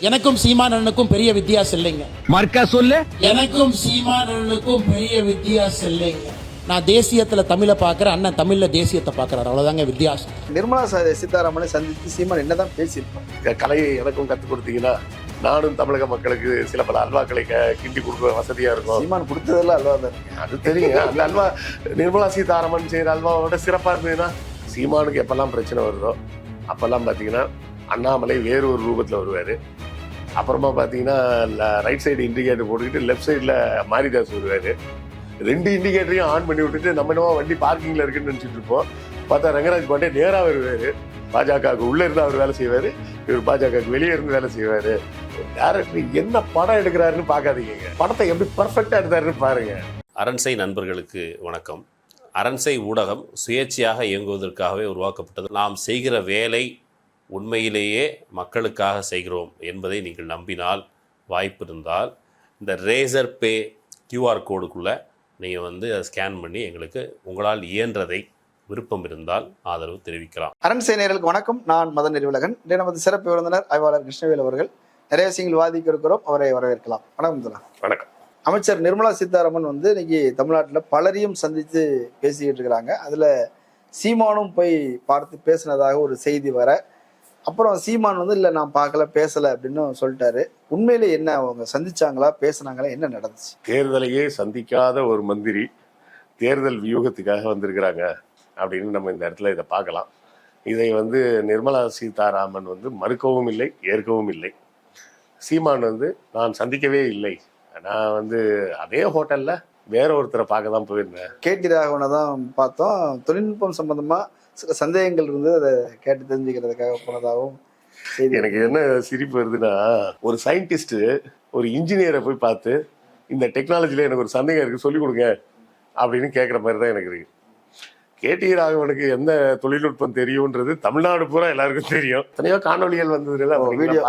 எனக்கும் சீமானனுக்கும் பெரிய வித்தியாசம் இல்லைங்க. மர்க்கா சொல்லு. எனக்கும் சீமானனுக்கும் பெரிய வித்தியாசம் இல்லைங்க. நான் தேசியத்துல தமிழை பார்க்கறேன் அண்ணன் தமிழ்ல தேசியத்தை பார்க்கறாரு. அவ்வளவுதாங்க வித்தியாசம். நிர்மலா ச- சீதாராமனை சந்தித்து சீமான் என்னதான் பேசியிருப்பார் க- கலையை எனக்கும் கற்றுக் கொடுத்தீங்கன்னா நானும் தமிழக மக்களுக்கு சில பல அல்வாக்களை கிண்டி கொடுக்க வசதியா இருக்கும். சீமான் கொடுத்ததெல்லாம் அல்வா தான். அது தெரியுங்க அந்த அல்வா நிர்மலா சீதாராமன் செய்யற அல்வாவோட சிறப்பா இருந்ததுன்னா சீமானுக்கு எப்பெல்லாம் பிரச்சனை வருதோ அப்பெல்லாம் பார்த்தீங்கன்னா அண்ணாமலை வேறு ஒரு ரூபத்தில் வருவார். அப்புறமா பார்த்தீங்கன்னா ரைட் சைடு இண்டிகேட்டர் போட்டுக்கிட்டு லெஃப்ட் சைடில் மாரிதாஸ் வருவார். ரெண்டு இண்டிகேட்டரையும் ஆன் பண்ணி விட்டுட்டு நம்ம என்னவோ வண்டி பார்க்கிங்கில் இருக்குன்னு நினச்சிட்டு இருப்போம். பார்த்தா ரங்கராஜ் பாண்டே நேராக வருவார். பாஜகவுக்கு உள்ளே இருந்து அவர் வேலை செய்வார். இவர் பாஜகவுக்கு வெளியே இருந்து வேலை செய்வார். டேரக்டர் என்ன படம் எடுக்கிறாருன்னு பார்க்காதீங்க. படத்தை எப்படி பர்ஃபெக்டாக எடுத்தாருன்னு பாருங்க. அரண்சை நண்பர்களுக்கு வணக்கம். அரண்சை ஊடகம் சுயேட்சையாக இயங்குவதற்காகவே உருவாக்கப்பட்டது. நாம் செய்கிற வேலை உண்மையிலேயே மக்களுக்காக செய்கிறோம் என்பதை நீங்கள் நம்பினால் வாய்ப்பு இருந்தால் இந்த ரேசர் பே கியூஆர் கோடுக்குள்ளே நீங்கள் வந்து அதை ஸ்கேன் பண்ணி எங்களுக்கு உங்களால் இயன்றதை விருப்பம் இருந்தால் ஆதரவு தெரிவிக்கலாம். அரண் சேனையர்களுக்கு வணக்கம். நான் மதன் நெறிவுலகன் நமது சிறப்பு விருந்தினர் ஆய்வாளர் கிருஷ்ணவேல் அவர்கள். நிறைய விஷயங்கள் வாதிக்க இருக்கிறோம் அவரை வரவேற்கலாம். வணக்கம் முதலா வணக்கம். அமைச்சர் நிர்மலா சீதாராமன் வந்து இன்னைக்கு தமிழ்நாட்டில் பலரையும் சந்தித்து பேசிக்கிட்டு இருக்கிறாங்க. அதில் சீமானும் போய் பார்த்து பேசினதாக ஒரு செய்தி வர அப்புறம் சீமான் வந்து இல்லை நான் பார்க்கல பேசலை அப்படின்னு சொல்லிட்டாரு. உண்மையிலே என்ன அவங்க சந்திச்சாங்களா பேசுனாங்களா என்ன நடந்துச்சு? தேர்தலையே சந்திக்காத ஒரு மந்திரி தேர்தல் வியூகத்துக்காக வந்திருக்கிறாங்க அப்படின்னு நம்ம இந்த இடத்துல இதை பார்க்கலாம். இதை வந்து நிர்மலா சீதாராமன் வந்து மறுக்கவும் இல்லை ஏற்கவும் இல்லை. சீமான் வந்து நான் சந்திக்கவே இல்லை. நான் வந்து அதே ஹோட்டலில் வேற ஒருத்தரை பார்க்க தான் போயிருந்தேன். கேடி ராகவனை தான் பார்த்தோம். தொழில்நுட்பம் சம்பந்தமா சில சந்தேகங்கள் இருந்து அதை கேட்டு தெரிஞ்சுக்கிறதுக்காக போனதாகவும் எனக்கு என்ன சிரிப்பு வருதுன்னா ஒரு சயின்டிஸ்ட் ஒரு இன்ஜினியரை போய் பார்த்து இந்த டெக்னாலஜில எனக்கு ஒரு சந்தேகம் இருக்கு சொல்லிக் கொடுங்க அப்படின்னு கேட்குற மாதிரி தான் எனக்கு இருக்கு. கேடி ராகவனுக்கு எந்த தொழில்நுட்பம் தெரியும்ன்றது தமிழ்நாடு பூரா எல்லாருக்கும் தெரியும். எத்தனையோ காணொலிகள் வந்ததுல வீடியோ.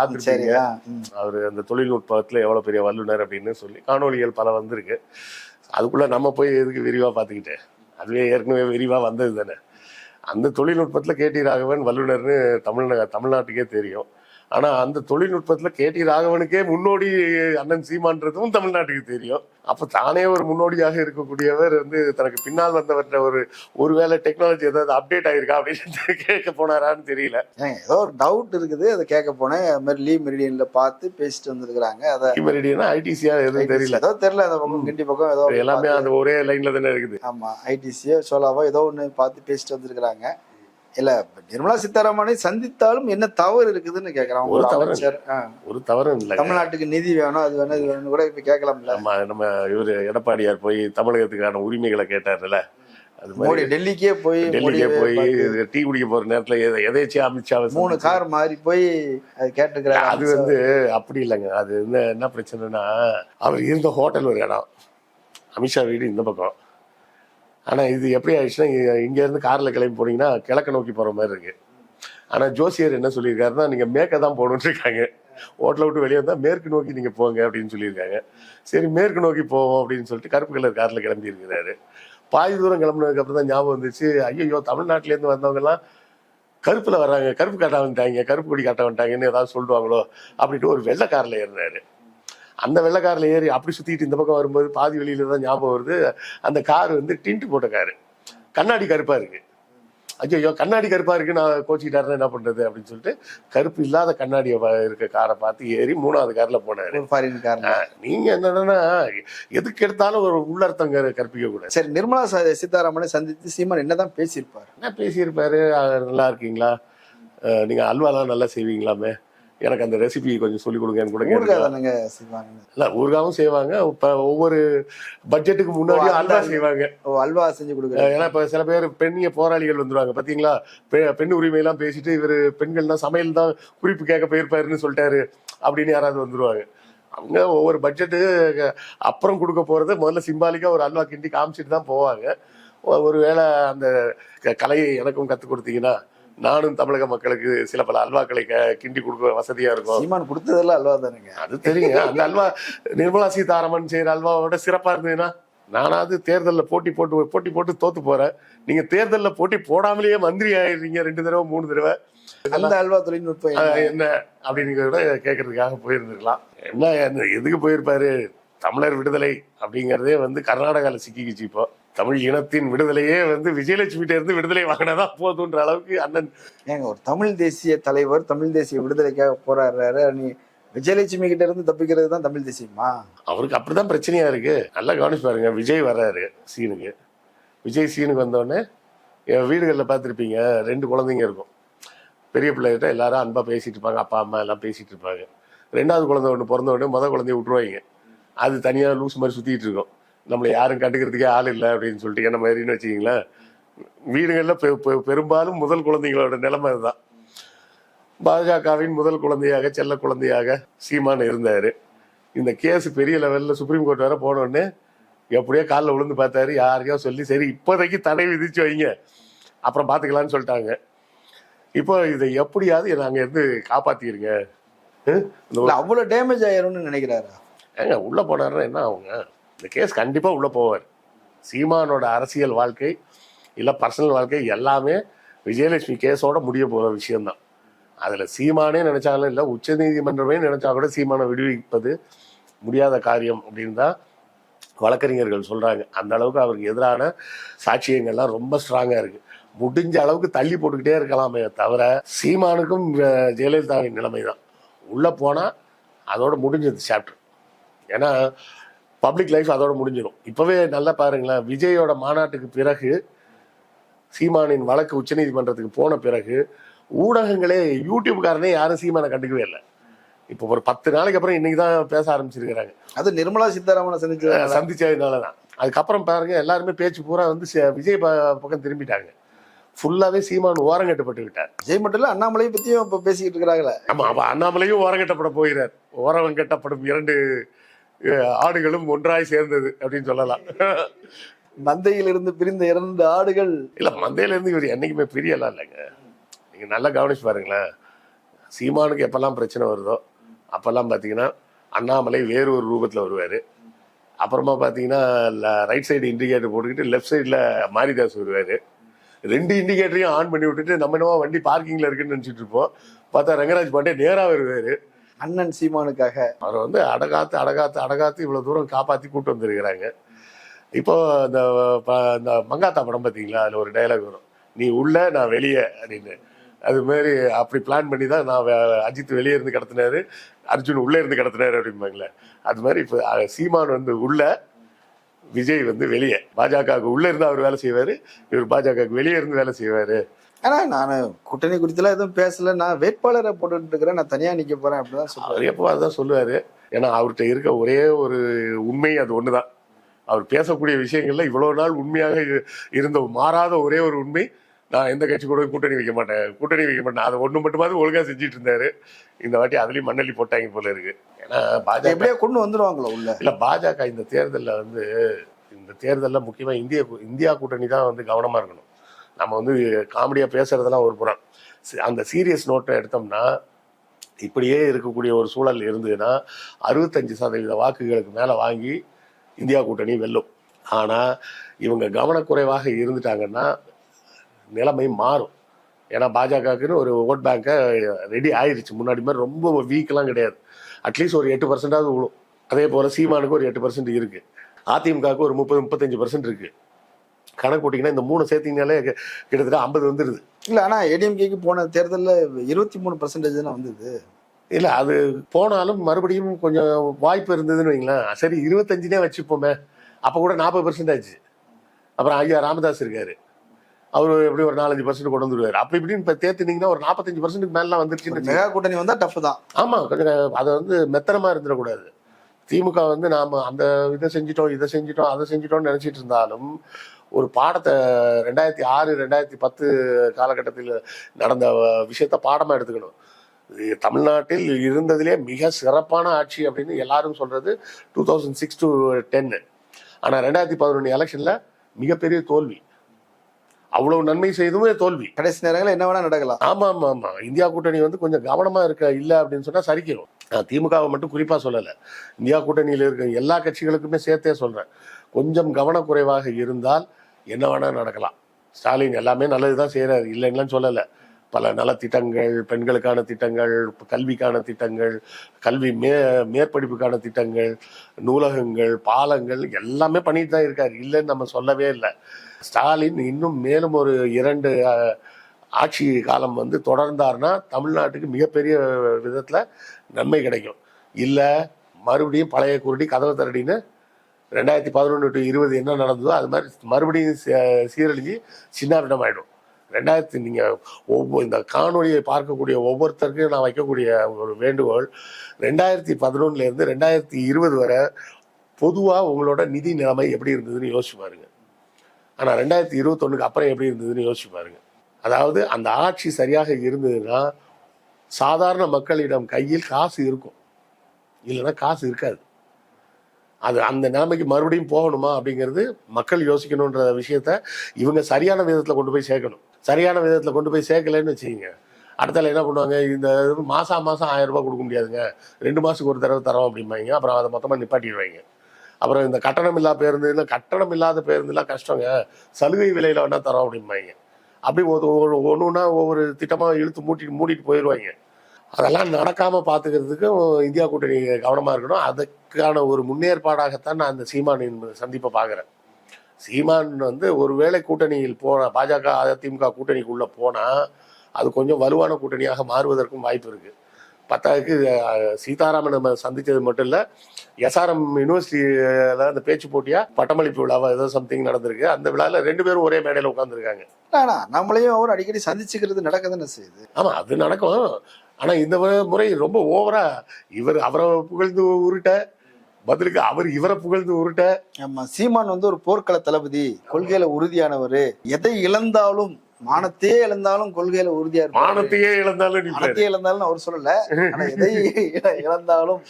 ம். அவர் அந்த தொழில்நுட்பத்துல எவ்வளவு பெரிய வல்லுனர் அப்படின்னு சொல்லி காணொலிகள் பல வந்திருக்கு. அதுக்குள்ள நம்ம போய் எதுக்கு விரிவா பார்த்துக்கிட்டேன் அதுவே ஏற்கனவே விரிவா வந்தது தானே அந்த தொழில்நுட்பத்துல கேடி ராகவன் வல்லுநர்னு தமிழ்நா தமிழ்நாட்டுக்கே தெரியும். ஆனா அந்த தொழில்நுட்பத்துல கேடி ராகவனுக்கே முன்னோடி அண்ணன் சீமான்றதும் தமிழ்நாட்டுக்கு தெரியும். அப்ப தானே ஒரு முன்னோடியாக இருக்கக்கூடியவர் வந்து தனக்கு பின்னால் வந்தவர்கிட்ட ஒரு ஒருவேளை டெக்னாலஜி ஏதாவது அப்டேட் ஆயிருக்கா அப்படின்னு கேட்க போனாரான்னு தெரியல. ஏதோ ஒரு டவுட் இருக்குது. அதை கேட்க போனேன். அது மாதிரி லீ மெரிடியன்ல பார்த்து பேசிட்டு வந்திருக்கிறாங்க. அதை மெரிடியனா ஐடிசியா எதுவும் தெரியல. ஏதோ தெரியல. அந்த பக்கம் கிண்டி பக்கம் ஏதோ எல்லாமே அந்த ஒரே லைன்ல தானே இருக்குது. ஆமா ஐடிசியோ சோலாவோ ஏதோ ஒண்ணு பார்த்து பேசிட்டு வந்திருக்கிறாங்க. இல்ல நிர்மலா சீதாராமனை சந்தித்தாலும் என்ன தவறு இருக்குதுன்னு கேக்குறான். ஒரு தவறு. அமைச்சர். ஒரு தவறும் இல்லை. தமிழ்நாட்டுக்கு நிதி வேணும் அது வேணும் இது வேணும் கூட இப்ப கேட்கலாம்ல நம்ம நம்ம இவரு எடப்பாடியார் போய் தமிழகத்துக்கான உரிமைகளை கேட்டார்ல அது மோடி டெல்லிக்கே போய் டெல்லிக்கே போய் டீ குடிக்க போற நேரத்துல எதை- எதேச்சியா அமித்ஷாவை மூணு கார் மாறி போய் அது கேட்டுக்கிறாங்க அது வந்து அப்படி இல்லைங்க. அது வந்து என்ன பிரச்சனைனா அவர் இருந்த ஹோட்டல் ஒரு இடம். அமித்ஷா வீடு இந்த பக்கம். ஆனால் இது எப்படி ஆயிடுச்சுன்னா இங்கேருந்து காரில் கிளம்பி போனீங்கன்னா கிழக்க நோக்கி போகிற மாதிரி இருக்கு. ஆனால் ஜோசியர் என்ன சொல்லியிருக்காருன்னா நீங்கள் மேற்க தான் போகணும்னு இருக்காங்க. ஹோட்டலை விட்டு வெளியே வந்தால் மேற்கு நோக்கி நீங்கள் போங்க அப்படின்னு சொல்லியிருக்காங்க. சரி மேற்கு நோக்கி போவோம் அப்படின்னு சொல்லிட்டு கருப்பு கலர் காரில் கிளம்பி இருக்கிறாரு. பாதி தூரம் கிளம்புனதுக்கப்புறம் தான் ஞாபகம் வந்துச்சு ஐயோ தமிழ்நாட்டிலேருந்து வந்தவங்கலாம் கருப்பில் வராங்க வர்றாங்க கருப்பு காட்ட வந்துட்டாங்க கருப்பு கொடி காட்ட வந்துட்டாங்கன்னு ஏதாவது சொல்லுவாங்களோ? அப்படின்ட்டு ஒரு வெள்ளை காரில் ஏறினாரு அந்த வெள்ளை கார்ல ஏறி அப்படி சுத்திட்டு இந்த பக்கம் வரும்போது பாதி வெளியில தான் ஞாபகம் வருது. அந்த கார் வந்து டிண்ட் போட்ட காரு. கண்ணாடி கருப்பா இருக்கு. ஐயோ கண்ணாடி கருப்பா இருக்கு நான் கோச்சிக்கிட்டாருன்னா என்ன பண்றது அப்படின்னு சொல்லிட்டு கருப்பு இல்லாத கண்ணாடி இருக்க காரை பார்த்து ஏறி மூணாவது கார்ல போனாரு. ஃபாரின் கார் நீங்க என்னன்னா எதுக்கு எடுத்தாலும் ஒரு உள்ளர்த்தம் கற்பிக்க கூடாது. சரி நிர்மலா சீதாராமனை சந்தித்து சீமான் என்னதான் பேசியிருப்பார்? என்ன பேசியிருப்பாரு? நல்லா இருக்கீங்களா? அஹ் நீங்க அல்வாலாம் நல்லா செய்வீங்களாமே? எனக்கு அந்த ரெசிபி கொஞ்சம் சொல்லி கொடுங்கன்னு கூட செய்வாங்க இல்ல ஊறுகாவும் செய்வாங்க. இப்ப ஒவ்வொரு பட்ஜெட்டுக்கு முன்னாடி ஓ, அந்த அல்வா செய்வாங்க. அல்வா செஞ்சு கொடுக்குறாங்க. ஏன்னா இப்ப சில பேர் பெண்ணிய போராளிகள் வந்துருவாங்க. பாத்தீங்களா? பெ- பெண் உரிமை எல்லாம் பேசிட்டு இவர் பெண்கள்னா சமையல் தான் குறிப்பு கேட்க போயிருப்பாருன்னு சொல்லிட்டாரு அப்படின்னு யாராவது வந்துருவாங்க. அவங்க ஒவ்வொரு பட்ஜெட்டு அப்புறம் கொடுக்க போறது முதல்ல சிம்பாலிக்கா ஒரு அல்வா கிண்டி காமிச்சிட்டு தான் போவாங்க. ஒ- ஒருவேளை அந்த கலையை எனக்கும் கத்துக் கொடுத்தீங்கன்னா நானும் தமிழக மக்களுக்கு சில பல அல்வாக்களை கிண்டி கொடுக்க வசதியா இருக்கும். சீமான் கொடுத்ததெல்லாம் அல்வா தானுங்க? அது தெரியுங்க அந்த அல்வா நிர்மலா சீதாராமன் செய்யற அல்வாவோட சிறப்பா இருந்ததுன்னா நானாவது தேர்தலில் போட்டி போட்டு போட்டி போட்டு தோத்து போறேன். நீங்க தேர்தலில் போட்டி போடாமலேயே மந்திரி ஆயிடுறீங்க ரெண்டு தடவை மூணு தடவை. அந்த அல்வா தொழில்நுட்பம் என்ன? கூட கேட்கறதுக்காக போயிருந்துருக்கலாம். என்ன என்ன எதுக்கு போயிருப்பாரு? தமிழர் விடுதலை அப்படிங்கறதே வந்து கர்நாடகாவில் சிக்கிக்கிச்சு இப்போ. தமிழ் இனத்தின் விடுதலையே வந்து விஜயலட்சுமிகிட்ட இருந்து விடுதலை வாங்கினாதான் போதுன்ற அளவுக்கு அண்ணன் ஏங்க ஒரு தமிழ் தேசிய தலைவர் தமிழ் தேசிய விடுதலைக்காக போராடுறாரு. நீ விஜயலட்சுமி கிட்ட இருந்து தப்பிக்கிறது தான் தமிழ் தேசியமா? அவருக்கு அப்படிதான் பிரச்சனையா இருக்கு. நல்லா கவனிச்சு பாருங்க விஜய் வர்றாரு சீனுக்கு. விஜய் சீனுக்கு வந்தோடனே என் வீடுகளில் பார்த்துருப்பீங்க ரெண்டு குழந்தைங்க இருக்கும். பெரிய பிள்ளைகிட்ட எல்லாரும் அன்பா பேசிட்டு இருப்பாங்க அப்பா அம்மா எல்லாம் பேசிட்டு இருப்பாங்க. ரெண்டாவது குழந்தை ஒன்று பிறந்த உடனே முத குழந்தைய விட்டுருவாங்க. அது தனியா லூஸ் மாதிரி சுத்திட்டு இருக்கும். நம்மளை யாரும் கண்டுக்கிறதுக்கே ஆள் இல்லை அப்படின்னு சொல்லிட்டு என்ன மாதிரின்னு வச்சுக்கிங்களேன். வீடுகளில் பெ- பெரும்பாலும் முதல் குழந்தைங்களோட நிலைமை அதுதான். பாஜகவின் முதல் குழந்தையாக செல்ல குழந்தையாக சீமான் இருந்தாரு. இந்த கேஸ் பெரிய லெவல்ல சுப்ரீம் கோர்ட் வர போன உடனே எப்படியோ காலில் விழுந்து பார்த்தாரு. யாரையோ சொல்லி சரி இப்போதைக்கு தடை விதிச்சு வைங்க. அப்புறம் பார்த்துக்கலாம்னு சொல்லிட்டாங்க. இப்போ இதை எப்படியாவது நாங்கள் இருந்து இல்ல அவ்வளவு டேமேஜ் ஆயிரும்னு நினைக்கிறாரா? ஏங்க உள்ள போனாருன்னா என்ன ஆகுங்க? இந்த கேஸ் கண்டிப்பாக உள்ளே போவார். சீமானோட அரசியல் வாழ்க்கை இல்லை பர்சனல் வாழ்க்கை எல்லாமே விஜயலட்சுமி கேஸோட முடிய போகிற விஷயம்தான். அதில் சீமானே நினைச்சாலும் இல்லை உச்ச நீதிமன்றமே நினைச்சா கூட சீமானை விடுவிப்பது முடியாத காரியம் அப்படின்னு தான் வழக்கறிஞர்கள் சொல்கிறாங்க அந்த அளவுக்கு அவருக்கு எதிரான சாட்சியங்கள்லாம் ரொம்ப ஸ்ட்ராங்காக இருக்கு. முடிஞ்ச அளவுக்கு தள்ளி போட்டுக்கிட்டே இருக்கலாமே தவிர சீமானுக்கும் ஜெயலலிதாவின் நிலைமை தான் உள்ளே போனால் அதோட முடிஞ்சது சாப்டர் ஏன்னா பப்ளிக் லைஃப் அதோட முடிஞ்சிடும் இப்பவே நல்லா பாருங்களேன் விஜயோட மாநாட்டுக்கு பிறகு சீமானின் வழக்கு உச்சநீதிமன்றத்துக்கு போன பிறகு ஊடகங்களே யூடியூப்காரனே யாரும் சீமானை கண்டுக்கவே இல்லை. இப்போ ஒரு பத்து நாளைக்கு அப்புறம் இன்னைக்கு தான் பேச ஆரம்பிச்சிருக்கிறாங்க. அது நிர்மலா சீதாராமனை சந்திச்சது சந்திச்சதுனால தான். அதுக்கப்புறம் பாருங்க எல்லாருமே பேச்சு பூரா வந்து விஜய் பக்கம் திரும்பிட்டாங்க. ஃபுல்லாவே சீமான் ஓரங்கட்டப்பட்டு விட்டார் விஜய் மட்டும் இல்ல அண்ணாமலையை பத்தியும் இப்ப பேசிக்கிட்டு இருக்கிறாங்களே. ஆமா அப்ப அண்ணாமலையும் ஓரங்கட்டப்பட போகிறார். ஓரங்கட்டப்படும் இரண்டு ஆடுகளும் ஒன்றாய் சேர்ந்தது அப்படின்னு சொல்லலாம். மந்தையில் இருந்து பிரிந்த இரண்டு ஆடுகள். இல்ல மந்தையில இருந்து இவர் என்னைக்குமே பிரியலாம் இல்லைங்க. நீங்க நல்லா கவனிச்சு பாருங்களேன். சீமானுக்கு எப்பெல்லாம் பிரச்சனை வருதோ அப்பெல்லாம் பாத்தீங்கன்னா அண்ணாமலை வேறு ஒரு ரூபத்துல வருவாரு. அப்புறமா பாத்தீங்கன்னா ரைட் சைடு இண்டிகேட்டர் போட்டுக்கிட்டு லெஃப்ட் சைடுல மாரிதாஸ் வருவாரு. ரெண்டு இண்டிகேட்டரையும் ஆன் பண்ணி விட்டுட்டு நம்ம என்னவோ வண்டி பார்க்கிங்ல இருக்குன்னு நினைச்சிட்டு இருப்போம். பார்த்தா ரங்கராஜ் பாண்டே நேரா வருவாரு. அண்ணன் சீமானுக்காக. அவரை வந்து அடகாத்து அடகாத்து அடகாத்து இவ்வளவு தூரம் காப்பாத்தி கூட்டு வந்திருக்கிறாங்க. இப்போ இந்த ப- இந்த மங்காத்தா படம் பார்த்தீங்களா? அதுல ஒரு டைலாக் வரும். நீ உள்ள நான் வெளியே அப்படின்னு. அது மாதிரி அப்படி பிளான் பண்ணி தான் நான் அஜித் வெளியே இருந்து கடத்தினாரு அர்ஜுன் உள்ளே இருந்து கடத்தினாரு அப்படிம்பாங்களே. அது மாதிரி இப்போ சீமான் வந்து உள்ள விஜய் வந்து வெளியே. பாஜகவுக்கு உள்ளே இருந்து அவர் வேலை செய்வார் இவர் பாஜகவுக்கு வெளியே இருந்து வேலை செய்வார். ஆனா நான் கூட்டணி குறித்துலாம் எதுவும் பேசல. நான் வேட்பாளரை போட்டுட்டு இருக்கிறேன். நான் தனியா நிக்க போறேன் அப்படிதான் சொல்றேன் அவர் எப்போ அதான் சொல்லுவாரு. ஏன்னா அவர்கிட்ட இருக்க ஒரே ஒரு உண்மை அது ஒண்ணுதான். அவர் பேசக்கூடிய விஷயங்கள்ல இவ்வளவு நாள் உண்மையாக இரு- இருந்த மாறாத ஒரே ஒரு உண்மை நான் எந்த கட்சி கூட கூட்டணி வைக்க மாட்டேன். கூட்டணி வைக்க மாட்டேன். அதை ஒண்ணு மட்டுமாவது ஒழுங்கா செஞ்சுட்டு இருந்தாரு. இந்த வாட்டி அதுலயும் மண்ணள்ளி போட்டாங்க போல இருக்கு. ஏன்னா பாஜக எப்படியா கொண்டு வந்துருவாங்களோ உள்ள. இல்ல பாஜக இந்த தேர்தல்ல வந்து இந்த தேர்தல்ல முக்கியமா இந்திய இந்தியா கூட்டணி தான் வந்து கவனமா இருக்கணும். நம்ம வந்து காமெடியாக பேசுறதெல்லாம் ஒரு புறம். அந்த சீரியஸ் நோட்டை எடுத்தோம்னா இப்படியே இருக்கக்கூடிய ஒரு சூழல் இருந்ததுன்னா அறுபத்தஞ்சு சதவீத வாக்குகளுக்கு மேலே வாங்கி இந்தியா கூட்டணி வெல்லும். ஆனால் இவங்க கவனக்குறைவாக இருந்துட்டாங்கன்னா நிலைமை மாறும். ஏன்னா பாஜகவுக்குன்னு ஒரு ஓட் பேங்கை ரெடி ஆயிடுச்சு முன்னாடி மாதிரி ரொம்ப வீக்லாம் கிடையாது. அட்லீஸ்ட் ஒரு எட்டு பர்சன்டாவது விழும் அதே போல் சீமானுக்கு ஒரு எட்டு பர்சன்ட் இருக்குது அதிமுகவுக்கு ஒரு முப்பது முப்பத்தஞ்சு பர்சன்ட் இருக்குது கணக்கு போட்டிங்கன்னா இந்த மூணு சேர்த்தீங்கனாலே கிட்டத்தட்ட ஐம்பது வந்துடுது இல்ல ஆனா ஏடிஎம்கேக்கு போன தேர்தல்ல இருபத்தி மூணு பர்சன்டேஜ் தான் வந்தது. இல்ல அது போனாலும் மறுபடியும் கொஞ்சம் வாய்ப்பு இருந்ததுன்னு வைங்களேன். சரி இருபத்தஞ்சுனே வச்சுப்போமே. அப்ப கூட நாற்பது பர்சன்ட் ஆச்சு. அப்புறம் ஐயா ராமதாஸ் இருக்காரு. அவர் எப்படி ஒரு நாலஞ்சு பர்சன்ட் கொண்டு வந்துருவாரு. அப்படி இப்படின்னு இப்ப தேர்த்துனீங்கன்னா ஒரு நாற்பத்தஞ்சு பர்சன்ட் மேலாம் வந்துருச்சுன்னு வச்சுக்கோங்க. மெகா கூட்டணி வந்தா டஃப் தான். ஆமா கொஞ்சம் அதை வந்து மெத்தனமா இருந்துடக்கூடாது. திமுக வந்து நாம அந்த இதை செஞ்சிட்டோம் இதை செஞ்சிட்டோம் அதை செஞ்சிட்டோம்னு நினைச்சிட்டு இருந்தாலும் ஒரு பாடத்தை ரெண்டாயிரத்தி ஆறு ரெண்டாயிரத்தி பத்து காலகட்டத்தில் நடந்த விஷயத்த பாடமா எடுத்துக்கணும். தமிழ்நாட்டில் இருந்ததிலே மிக சிறப்பான ஆட்சி அப்படின்னு எல்லாரும் சொல்றது டூ தௌசண்ட் சிக்ஸ் டு டென்னு ஆனா ரெண்டாயிரத்தி பதினொன்று எலெக்ஷன்ல மிகப்பெரிய தோல்வி. அவ்வளவு நன்மை செய்துமே தோல்வி. கடைசி நேரங்களில் என்ன வேணா நடக்கலாம். ஆமா ஆமா ஆமா இந்தியா கூட்டணி வந்து கொஞ்சம் கவனமா இருக்க இல்ல அப்படின்னு சொன்னா சரிக்கிறோம் திமுகவை மட்டும் குறிப்பா சொல்லல. இந்தியா கூட்டணியில இருக்க எல்லா கட்சிகளுக்குமே சேர்த்தே சொல்றேன். கொஞ்சம் கவனக்குறைவாக இருந்தால் என்ன வேணால் நடக்கலாம். ஸ்டாலின் எல்லாமே நல்லது தான் செய்கிறார் இல்லைன்னு சொல்லலை. பல நலத்திட்டங்கள் பெண்களுக்கான திட்டங்கள் கல்விக்கான திட்டங்கள் கல்வி மே மேற்படிப்புக்கான திட்டங்கள் நூலகங்கள் பாலங்கள் எல்லாமே பண்ணிட்டு தான் இருக்கார். இல்லைன்னு நம்ம சொல்லவே இல்லை. ஸ்டாலின் இன்னும் மேலும் ஒரு இரண்டு ஆட்சி காலம் வந்து தொடர்ந்தார்னா தமிழ்நாட்டுக்கு மிகப்பெரிய விதத்தில் நன்மை கிடைக்கும். இல்லை மறுபடியும் பழைய குருடி கதவை தரடின்னு ரெண்டாயிரத்தி பதினொன்று டு இருபது என்ன நடந்ததோ அது மாதிரி மறுபடியும் சீரழிஞ்சு சின்னாபின்னம் ஆகிடும் ரெண்டாயிரத்தி நீங்கள் ஒவ்வொரு இந்த காணொலியை பார்க்கக்கூடிய ஒவ்வொருத்தருக்கும் நான் வைக்கக்கூடிய ஒரு வேண்டுகோள் ரெண்டாயிரத்தி பதினொன்னுலேருந்து ரெண்டாயிரத்தி இருபது வரை பொதுவாக உங்களோட நிதி நிலைமை எப்படி இருந்ததுன்னு யோசிச்சு பாருங்க. ஆனால் ரெண்டாயிரத்தி இருபத்தொன்னுக்கு அப்புறம் எப்படி இருந்ததுன்னு யோசிச்சு பாருங்க. அதாவது அந்த ஆட்சி சரியாக இருந்ததுன்னா சாதாரண மக்களிடம் கையில் காசு இருக்கும். இல்லைன்னா காசு இருக்காது. அது அந்த நிலைமைக்கு மறுபடியும் போகணுமா அப்படிங்கிறது மக்கள் யோசிக்கணுன்ற விஷயத்த இவங்க சரியான விதத்தில் கொண்டு போய் சேர்க்கணும். சரியான விதத்தில் கொண்டு போய் சேர்க்கலன்னு வச்சுக்கோங்க. அடுத்தால என்ன பண்ணுவாங்க? இந்த இது மாதம் ஆயிரம் ரூபாய் கொடுக்க முடியாதுங்க. ரெண்டு மாதத்துக்கு ஒரு தடவை தரோம் அப்படிம்பாங்க. அப்புறம் அதை மொத்தமாக நிப்பாட்டிடுவாங்க. அப்புறம் இந்த கட்டணம் இல்லாத பேருந்து இல்லை கட்டணம் இல்லாத பேருந்துலாம் கஷ்டங்க. சலுகை விலையில் வேணால் தரோம் அப்படிம்பாங்க. அப்படி ஒரு ஒன்று ஒன்றா ஒவ்வொரு திட்டமாக இழுத்து மூட்டிட்டு மூடிட்டு போயிடுவாங்க அதெல்லாம் நடக்காம பார்த்துக்கிறதுக்கு இந்தியா கூட்டணி கவனமா இருக்கணும். அதுக்கான ஒரு முன்னேற்பாடாகத்தான் நான் அந்த சீமானின் சந்திப்பை பார்க்குறேன் சீமான் வந்து ஒருவேளை கூட்டணியில் போன பாஜக அதிமுக கூட்டணிக்குள்ள போனா அது கொஞ்சம் வலுவான கூட்டணியாக மாறுவதற்கும் வாய்ப்பு இருக்கு. பத்தாவதுக்கு சீதாராமன் நம்ம சந்திச்சது மட்டும் இல்ல எஸ்ஆர்எம் யூனிவர்சிட்டியில அந்த பேச்சு போட்டியா பட்டமளிப்பு விழாவா ஏதோ சம்திங் நடந்திருக்கு. அந்த விழால ரெண்டு பேரும் ஒரே மேடையில உட்காந்துருக்காங்க ஆனா நம்மளையும் அவர் அடிக்கடி சந்திச்சுக்கிறது நடக்குதுன்னு செய்யுது. ஆமா அது நடக்கும். ஆனா இந்த முறை- ரொம்ப ஓவரா இவர் அவரை புகழ்ந்து உருட்ட பதிலுக்கு அவர் இவரை புகழ்ந்து உருட்ட. ஆமா சீமான் வந்து ஒரு போர்க்கள தளபதி கொள்கையில உறுதியானவர். எதை இழந்தாலும் மானத்தையே இழந்தாலும் கொள்கையில உறுதியா. மானத்தையே இழந்தாலும் மானத்தையே இழந்தாலும் அவர் சொல்லல. ஆனா எதை இழந்தாலும்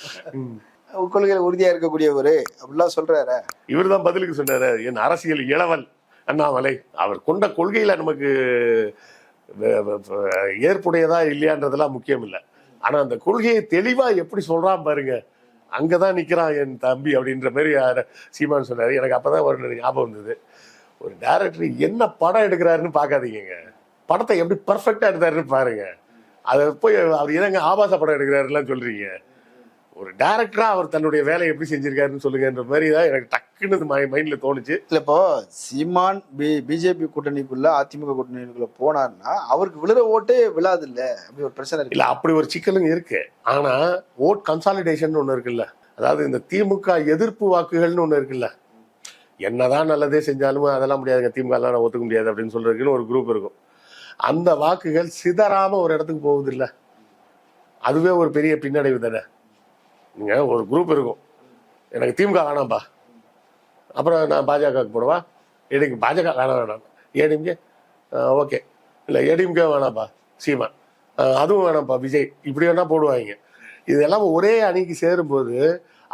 கொள்கையில உறுதியா இருக்கக்கூடியவரு அப்படிலாம் சொல்றாரு. இவர் தான் பதிலுக்கு சொன்னாரு என் அரசியல் இளவல் அண்ணாமலை. அவர் கொண்ட கொள்கையில நமக்கு ஏற்புடையதா இல்லையான்றதெல்லாம் முக்கியம் இல்லை ஆனா அந்த கொள்கையை தெளிவா எப்படி சொல்றான் பாருங்க. அங்கதான் நிக்கிறான் என் தம்பி அப்படின்ற மாதிரி யார- சீமான் சொன்னாரு. எனக்கு அப்பதான் ஒரு ஞாபகம் வந்தது. ஒரு டேரக்டர் என்ன படம் எடுக்கிறாருன்னு பார்க்காதீங்க படத்தை எப்படி பர்ஃபெக்டா எடுத்தாருன்னு பாருங்க. அதை போய் அவர் என்னங்க ஆபாச படம் எடுக்கிறாருலாம் சொல்றீங்க. ஒரு டைரக்டரா அவர் தன்னுடைய வேலையை எப்படி செஞ்சிருக்காருன்னு சொல்லுங்கன்ற மாதிரி தான் எனக்கு டக்குன்னு மைண்ட்ல தோணுச்சு. இல்ல இப்போ சீமான் பி பிஜேபி கூட்டணிக்குள்ள அதிமுக கூட்டணிக்குள்ள போனார்னா அவருக்கு விழுற ஓட்டே விழாது இல்ல. அப்படி ஒரு பிரச்சனை இருக்கு. இல்ல அப்படி ஒரு சிக்கலும் இருக்கு. ஆனா ஓட் கன்சாலிடேஷன் ஒண்ணு இருக்குல்ல. அதாவது இந்த திமுக எதிர்ப்பு வாக்குகள்னு ஒண்ணு இருக்குல்ல. என்னதான் நல்லதே செஞ்சாலும் அதெல்லாம் முடியாதுங்க. திமுக நான் ஒத்துக்க முடியாது அப்படின்னு சொல்றதுக்குன்னு ஒரு குரூப் இருக்கும். அந்த வாக்குகள் சிதறாம ஒரு இடத்துக்கு போகுது இல்ல. அதுவே ஒரு பெரிய பின்னடைவு தானே. நீங்க ஒரு குரூப் இருக்கும். எனக்கு திமுக வேணாம்பா. அப்புறம் நான் பாஜகவுக்கு போடவா? ஏடிஎம் பாஜக வேணாம் வேணாம் ஏடிஎம்கே? ஓகே. இல்லை ஏடிஎம்கே வேணாம்ப்பா சீமா அதுவும் வேணாம்ப்பா விஜய். இப்படி வேணா போடுவாங்க. இதெல்லாம் ஒரே அணிக்கு சேரும்போது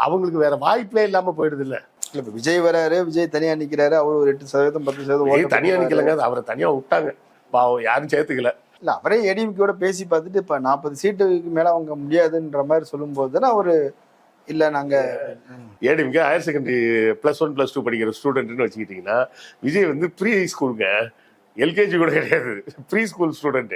அவங்களுக்கு வேற வாய்ப்பே இல்லாம போயிடுது இல்ல. இல்ல இப்ப விஜய் வராரு விஜய் தனியா நிக்கிறாரு அவர் ஒரு எட்டு சதவீதம் பத்து சதவீதம் விஜய் ஓட்டு தனியா போடுறாரு. நிக்கலங்க அது அவரை தனியா விட்டாங்க. பாவம் யாரும் சேர்த்துக்கல. இல்ல அவரே ஏடிஎம்கேட பேசி பார்த்துட்டு இப்ப நாற்பது சீட்டுக்கு மேல அவங்க முடியாதுன்ற மாதிரி சொல்லும்போது தானே அவரு இல்ல நாங்க ADMK higher secondary plus one plus two படிக்கிற ஸ்டூடெண்ட்னு வச்சுக்கிட்டீங்கன்னா விஜய் வந்து ப்ரீ ஸ்கூலுங்க எல்கேஜி கூட கிடையாது. ப்ரீ ஸ்கூல் ஸ்டூடெண்ட்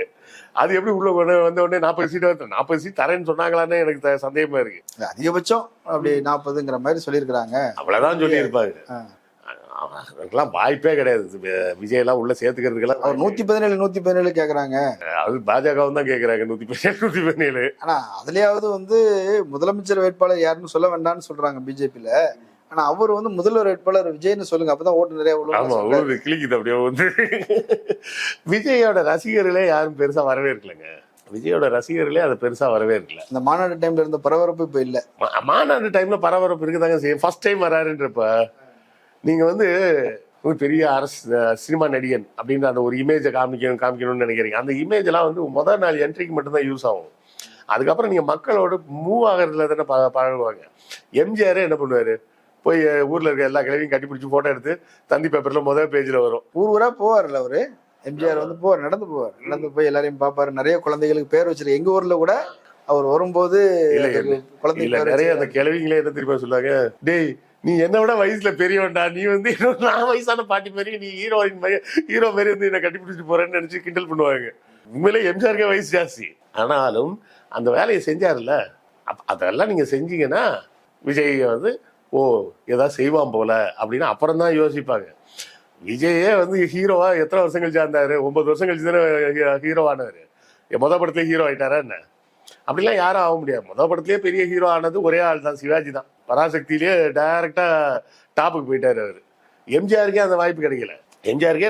அது எப்படி உள்ள வந்த உடனே நாற்பது சீட் வந்து நாற்பது சீட் தரேன்னு சொன்னாங்களான்னு எனக்கு சந்தேகமா இருக்கு. அதிகபட்சம் அப்படி நாற்பதுங்கிற மாதிரி சொல்லியிருக்கிறாங்க. அவ்வளவுதான் சொல்லி அதுக்கெல்லாம் வாய்ப்பே கிடையாது. வி- விஜய் எல்லாம் உள்ள சேர்த்துக்கிறதுக்கெல்லாம் அவர் நூத்தி பதினேழு நூத்தி பதினேழு கேக்குறாங்க. அது பாஜகவும் தான் கேக்குறாங்க. நூத்தி பதினேழு நூத்தி பதினேழு. ஆனா அதுலயாவது வந்து முதலமைச்சர் வேட்பாளர் யாருன்னு சொல்ல வேண்டாம்னு சொல்றாங்க பிஜேபியில ஆனா அவர் வந்து முதல்வர் வேட்பாளர் விஜய்னு சொல்லுங்க. அப்பதான் ஓட்டு நிறைய ஆமா ஊரு கிளிக்குது அப்படியே வந்து. விஜயோட ரசிகர்களே யாரும் பெருசா வரவேற்கலைங்க விஜயோட ரசிகர்களே அதை பெருசா வரவேற்கல இந்த மாநாடு டைம்ல இருந்த பரபரப்பு இப்ப இல்ல. மாநாடு டைம்ல பரபரப்பு இருக்குதாங்க. செய்யும் ஃபர்ஸ்ட் டைம் வராருன்றப்ப நீங்க வந்து ஒரு பெரிய அரசு சினிமா நடிகன் அப்படின்ற அந்த ஒரு இமேஜை காமிக்கணும் காமிக்கணும்னு நினைக்கிறீங்க. அந்த இமேஜ் எல்லாம் வந்து முதல் நாள் என்ட்ரிக்கு மட்டும்தான் யூஸ் ஆகும். அதுக்கப்புறம் நீங்க மக்களோட மூவ் ஆகிறதுல தானே ப- பழகுவாங்க. எம்ஜிஆரே என்ன பண்ணுவாரு? போய் ஊர்ல இருக்க எல்லா கிழமையும் கட்டி பிடிச்சி போட்டோ எடுத்து தந்தி பேப்பர்ல முதல் பேஜ்ல வரும். ஊர் ஊரா போவார்ல அவரு? எம்ஜிஆர் வந்து போவார் நடந்து போவார். நடந்து போய் எல்லாரையும் பாப்பாரு நிறைய குழந்தைகளுக்கு பேர் வச்சிருக்கு. எங்க ஊர்ல கூட அவர் வரும்போது இல்ல, அதுக்கு இல்ல. குழந்தை இல்ல பேர் நிறைய அந்த. கிழவிங்களே என்ன தெரியுமா சொல்லுவாங்க? டேய் நீ என்ன விட வயசுல பெரியவன்டா. நீ வந்து நான் வயசான பாட்டி மாதிரி நீ ஹீரோயின் மாதிரி ஹீரோ மாதிரி வந்து என்ன கட்டிப்பிடிச்சிட்டு போறேன்னு நினைச்சு கிண்டல் பண்ணுவாங்க. உண்மையிலே எம்ஜிஆருக்கே வயசு ஜாஸ்தி. ஆனாலும் அந்த வேலையை செஞ்சாருல்ல. அப் அதெல்லாம் நீங்க செஞ்சீங்கன்னா விஜய் வந்து ஓ ஏதாவது செய்வான் போல அப்படின்னு அப்புறம் தான் யோசிப்பாங்க. விஜயே வந்து ஹீரோவா எத்தனை வருஷம் கழிச்சு இருந்தாரு ஒன்பது வருஷம் கழிச்சு தானே ஹீரோவானவர் முத படத்துல ஹீரோ ஆயிட்டாரா என்ன? அப்படிலாம் யாரும் ஆக முடியாது. முத படத்துலேயே பெரிய ஹீரோ ஆனது ஒரே ஆள் தான் சிவாஜி தான். பராசக்தியிலேயே டைரக்டா டாப்புக்கு போயிட்டாரு அவரு. எம்ஜிஆருக்கே அந்த வாய்ப்பு கிடைக்கல. எம்ஜிஆருக்கே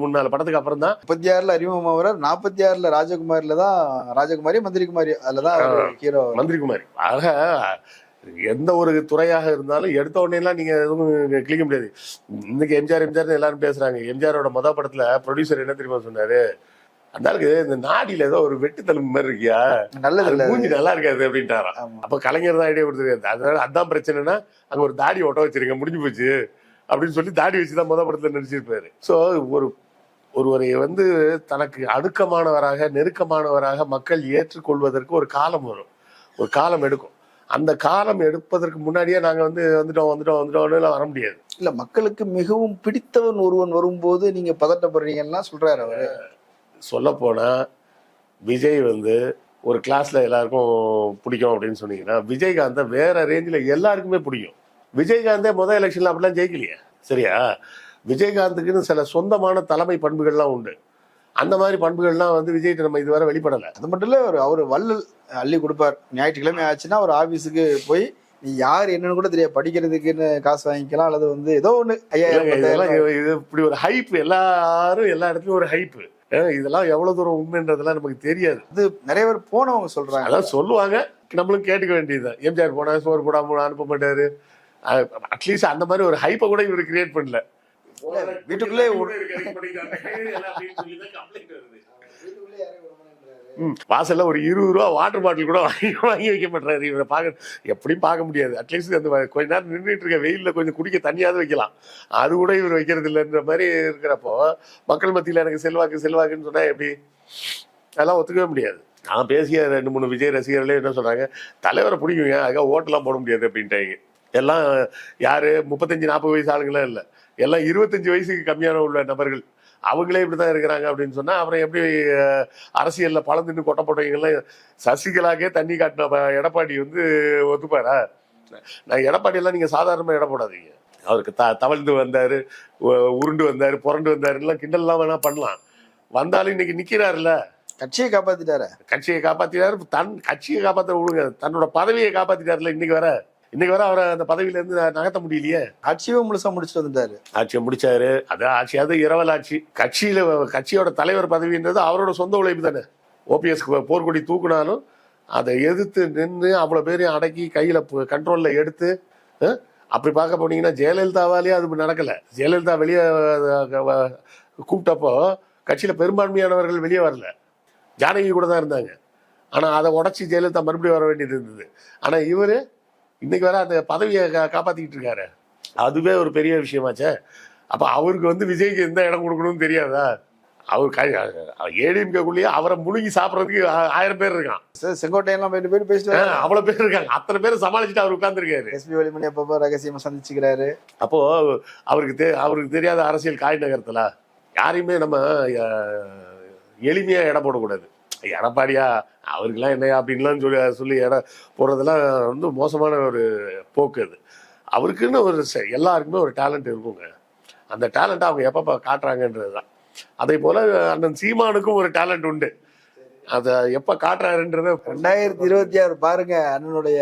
மூணு நாலு படத்துக்கு அப்புறம் தான் முப்பத்தி ஆறுல அறிமுகமாகிறார் நாற்பத்தி ஆறுல ராஜகுமாரில தான் ராஜகுமாரி மந்திரிகுமாரி அதுலதான் ஹீரோ மந்திரிகுமாரி. ஆக எந்த ஒரு துறையாக இருந்தாலும் எடுத்த உடனே எல்லாம் நீங்க எதுவும் கிளிக்க முடியாது. இன்னைக்கு எம்ஜிஆர் எம்ஜிஆர் எல்லாரும் பேசுறாங்க. எம்ஜிஆரோட மொதல் படத்துல ப்ரொடியூசர் என்ன தெரியுமா சொன்னாரு? அந்த ஆளுக்கு இந்த நாடியில ஏதோ ஒரு வெட்டு தழும்பு மாதிரி இருக்கியா? நல்லது மூஞ்சி நல்லா இருக்காது அப்படின்ட்டாராம். அப்ப கலைஞர் தான் ஐடியா கொடுத்துருக்காரு. அதனால அதான் பிரச்சனைனா அங்க ஒரு தாடி ஒட்ட வச்சிருங்க முடிஞ்சு போச்சு அப்படின்னு சொல்லி தாடி வச்சுதான் முத படத்துல நடிச்சிருப்பாரு. சோ ஒரு ஒருவரை வந்து தனக்கு அடுக்கமானவராக நெருக்கமானவராக மக்கள் ஏற்றுக்கொள்வதற்கு ஒரு காலம் வரும். ஒரு காலம் எடுக்கும். அந்த காலம் எடுப்பதற்கு முன்னாடியே நாங்க வந்து வந்துட்டோம் வந்துட்டோம் வந்துட்டோம்னு எல்லாம் வர முடியாது. இல்ல மக்களுக்கு மிகவும் பிடித்தவன் ஒருவன் வரும்போது நீங்க பதட்டப்படுறீங்கன்னா சொல்றாரு அவரு. சொல்ல போனா விஜய் வந்து ஒரு கிளாஸ்ல எல்லாருக்கும் பிடிக்கும் அப்படின்னு சொன்னீங்கன்னா விஜயகாந்த வேற ரேஞ்சில் எல்லாருக்குமே பிடிக்கும். விஜயகாந்தே முதல் எலெக்ஷன்ல அப்படிலாம் ஜெயிக்கலையே. சரியா? விஜயகாந்துக்குன்னு சில சொந்தமான தலைமை பண்புகள்லாம் உண்டு. அந்த மாதிரி பண்புகள்லாம் வந்து விஜய் நம்ம இதுவரை வெளிப்படலை. அது மட்டும் இல்ல அவர் அவர் வள்ளல் அள்ளி கொடுப்பார். ஞாயிற்றுக்கிழமை ஆச்சுன்னா அவர் ஆபீஸுக்கு போய் நீ யார் என்னன்னு கூட தெரியாது. படிக்கிறதுக்குன்னு காசு வாங்கிக்கலாம். அல்லது வந்து ஏதோ ஐயாயிரம் இதெல்லாம் பத்தாயிரம் இது இப்படி ஒரு ஹைப் எல்லாரும் எல்லா இடத்துலயும் ஒரு ஹைப் இதெல்லாம் எவ்வளவு தூரம் உண்மைன்றதெல்லாம் நமக்கு தெரியாது அது நிறைய பேர் போனவங்க சொல்றாங்க அதான் சொல்லுவாங்க நம்மளும் கேட்டுக்க வேண்டியதுதான் எம்ஜிஆர் போனா சோறு போடாம அனுப்ப மாட்டாரு அட்லீஸ்ட் அந்த மாதிரி ஒரு ஹைப்பை கூட இவர் கிரியேட் பண்ணல வீட்டுக்குள்ளே வாசல்ல ஒரு இருபது ரூபா வாட்டர் பாட்டில் கூட வாங்கி வாங்கி வைக்க மாட்டாரு இவரை பார்க்க எப்படியும் பார்க்க முடியாது. அட்லீஸ்ட் அந்த கொஞ்ச நேரம் நின்றுட்டு இருக்க வெயில்ல கொஞ்சம் குடிக்க தண்ணியாவது வைக்கலாம். அது கூட இவர் வைக்கிறது இல்லைன்ற மாதிரி இருக்கிறப்போ மக்கள் மத்தியில் எனக்கு செல்வாக்கு செல்வாக்குன்னு சொன்னா எப்படி? அதெல்லாம் ஒத்துக்கவே முடியாது. நான் பேசிய ரெண்டு மூணு விஜய் ரசிகர்களே என்ன சொல்றாங்க? தலைவரை பிடிக்குங்க அதுக்காக ஓட்டெல்லாம் போட முடியாது அப்படின்ட்டாங்க. எல்லாம் யாரு? முப்பத்தஞ்சு நாற்பது வயசு ஆளுங்களாம் இல்லை. எல்லாம் இருபத்தஞ்சு வயசுக்கு கம்மியான உள்ள நபர்கள். அவங்களே இப்படிதான் இருக்கிறாங்க அப்படின்னு சொன்னா அப்புறம் எப்படி அரசியல்ல பழந்துன்னு கொட்ட போட்டவங்கெல்லாம் சசிகலாக்கே தண்ணி காட்டின எடப்பாடி வந்து ஒத்துப்பாரா? நான் எடப்பாடி எல்லாம் நீங்க சாதாரணமா எடை போடாதீங்க. அவருக்கு த தவழ்ந்து வந்தாரு உருண்டு வந்தாரு புரண்டு வந்தாருலாம் கிண்டல்லாம் வேணா பண்ணலாம். வந்தாலும் இன்னைக்கு நிக்கிறாருல்ல. கட்சியை காப்பாத்திட்டாரு? கட்சியை காப்பாத்தினாரு தன் கட்சியை காப்பாத்த விடுங்க. தன்னோட பதவியை காப்பாத்திட்டாருல இன்னைக்கு வர. இன்னைக்கு வர அவரை அந்த பதவியில இருந்து நகர்த்த முடியலையே. ஆட்சியும் முழுசா முடிச்சுட்டு வந்துட்டாரு. ஆட்சியை முடிச்சாரு. அது ஆட்சியாவது இரவல் ஆட்சி. கட்சியில கட்சியோட தலைவர் பதவின்றது அவரோட சொந்த உழைப்பு தானே. ஓபிஎஸ் போர்க்கொடி தூக்குனாலும் அதை எதிர்த்து நின்று அவ்வளோ பேரையும் அடக்கி கையில் கண்ட்ரோலில் எடுத்து அப்படி பார்க்க போனீங்கன்னா ஜெயலலிதாவாலேயே அது நடக்கலை. ஜெயலலிதா வெளியே கூப்பிட்டப்போ கட்சியில் பெரும்பான்மையானவர்கள் வெளியே வரல. ஜானகி கூட தான் இருந்தாங்க. ஆனால் அதை உடச்சி ஜெயலலிதா மறுபடியும் வர வேண்டியது இருந்தது. ஆனால் இவர் இன்னைக்கு வர அந்த பதவியை கா காப்பாற்றிக்கிட்டு இருக்காரு. அதுவே ஒரு பெரிய விஷயமாச்சே. அப்போ அவருக்கு வந்து விஜய்க்கு எந்த இடம் கொடுக்கணும்னு தெரியாதா? அவர் ஏடிஎம்கேக்குள்ளேயே அவரை முழுங்கி சாப்பிட்றதுக்கு ஆயிரம் பேர் இருக்கான். சார் செங்கோட்டையெல்லாம் போயிட்டு போயிட்டு பேசிட்டு ஆஹ், அவ்வளவு பேர் இருக்காங்க. அத்தனை பேர் சமாளிச்சுட்டு அவர் உட்கார்ந்துருக்காரு. எஸ்பி வழிமணி அப்பப்போ ரகசியமா சந்திச்சுக்கிறாரு. அப்போ அவருக்கு தெ அவருக்கு தெரியாத அரசியல் காய் நகரத்துல யாரையுமே நம்ம அஹ், எளிமையா இடம் போடக்கூடாது. எடப்பாடியா அவருக்கெல்லாம் என்னையா அப்படின்லாம் சொல்லி சொல்லி இடம் போடுறதெல்லாம் வந்து மோசமான ஒரு போக்கு அது. அவருக்குன்னு ஒரு எல்லாருக்குமே ஒரு டேலண்ட் இருக்குங்க. அந்த டேலண்ட்டை அவங்க எப்பப்போ காட்டுறாங்கன்றது தான். அதே போல அண்ணன் சீமானுக்கும் ஒரு டேலண்ட் உண்டு. அதை எப்போ காட்டுறாருன்றத ரெண்டாயிரத்தி இருபத்தி ஆறு பாருங்க அண்ணனுடைய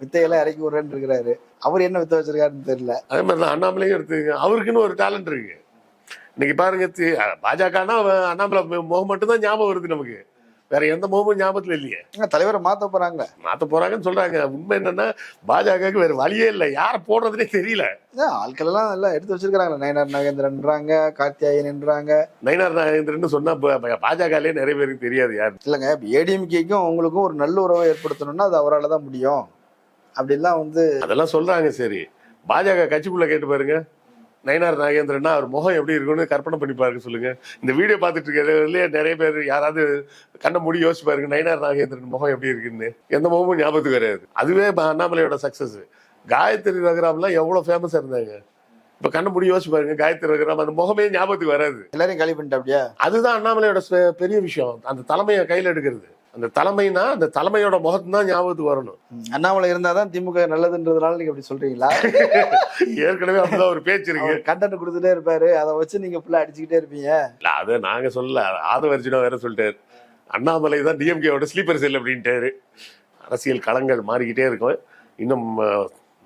வித்தையெல்லாம் இறக்கி விடுறேன்னு இருக்கிறாரு. அவர் என்ன வித்தை வச்சிருக்காருன்னு தெரியல. அதே மாதிரி தான் அண்ணாமலையும் எடுத்துங்க அவருக்குன்னு ஒரு டேலண்ட் இருக்கு இன்னைக்கு பாருங்க பாஜகனா அண்ணாமலை முகம் மட்டும்தான் ஞாபகம் வருது நமக்கு. வேற எந்த முகமும் ஞாபகத்துல இல்லையே. தலைவரை மாத்த போறாங்க. மாத்த போறாங்கன்னு சொல்றாங்க. உண்மை என்னன்னா பாஜகவுக்கு வேற வழியே இல்லை. யாரை போடுறதுனே தெரியல. ஆட்கள் எல்லாம் எல்லாம் எடுத்து வச்சிருக்காங்களே நயனார் நாகேந்திரன்றாங்க கார்த்தியாயன்ன்றாங்க நயினார் நாகேந்திரன் சொன்னா பாஜகலயே நிறைய பேருக்கு தெரியாது யார். இல்லைங்க ஏடிஎம்கேக்கும் உங்களுக்கும் ஒரு நல்ல உறவை ஏற்படுத்தணும்னா அது அவரால் தான் முடியும். அப்படிலாம் வந்து அதெல்லாம் சொல்றாங்க சரி. பாஜக கட்சிக்குள்ள கேட்டு பாருங்க. நயினார் நாகேந்திரன்னா அவர் முகம் எப்படி இருக்கும்னு கற்பனை பண்ணி பாருங்க சொல்லுங்க. இந்த வீடியோ பார்த்துட்டு இருக்கிறதுலயே நிறைய பேர் யாராவது கண்ண மூடி யோசிச்சு பாருங்க நயினார் நாகேந்திரன் முகம் எப்படி இருக்குன்னு. எந்த முகமும் ஞாபகத்துக்கு வராது. அதுவே அண்ணாமலையோட சக்சஸ் காயத்ரி ரகுராம்லாம் எவ்வளவு ஃபேமஸா இருந்தாங்க. இப்ப கண்ண முடி யோசிச்சு பாருங்க காயத்ரி இருக்கிற அந்த முகமே ஞாபகத்துக்கு வராது. எல்லாரையும் காலி பண்ணிட்டா அப்படியா? அதுதான் அண்ணாமலையோட பெரிய விஷயம். அந்த தலைமையை கையில எடுக்கிறது. அந்த தலைமைனா அந்த தலைமையோட முகத்து தான் ஞாபகத்துக்கு வரணும். அண்ணாமலை இருந்தாதான் திமுக நல்லதுன்றதுனால நீங்க அப்படி சொல்றீங்களா? ஏற்கனவே அப்படிதான் ஒரு பேச்சு இருக்கு. கண்டென்ட் கொடுத்துட்டே இருப்பாரு. அதை வச்சு நீங்க ஃபுல்லா அடிச்சுக்கிட்டே இருப்பீங்க. இல்ல அதை நாங்க சொல்லல ஆதவர்ஜினா வேற சொல்லிட்டாரு. அண்ணாமலை தான் டிஎம்கேவோட ஸ்லீப்பர் செல் அப்படின்ட்டாரு. அரசியல் களங்கள் மாறிக்கிட்டே இருக்கும். இன்னும்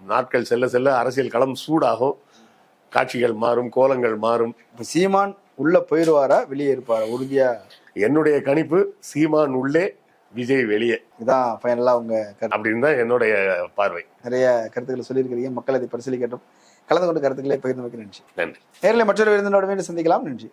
நாட்கள் செல்ல செல்ல அரசியல் களம் சூடாகும். காட்சிகள் மாறும் கோலங்கள் மாறும். சீமான் உள்ள போயிருவாரா வெளியே இருப்பாரா? உறுதியா? என்னுடைய கணிப்பு சீமான் உள்ளே விஜய் வெளியே. இதான் ஃபைனலா உங்க அப்படின்னு தான் என்னுடைய பார்வை. நிறைய கருத்துக்களை சொல்லியிருக்கிறீங்க. மக்கள் அதை பரிசீலிக்கட்டும். கலந்து கொண்டு கருத்துக்களை பகிர்ந்து வைக்க நன்றி நன்றி. நேரில் மற்றொரு விருந்தினோட மீண்டும் சந்திக்கலாம். நன்றி.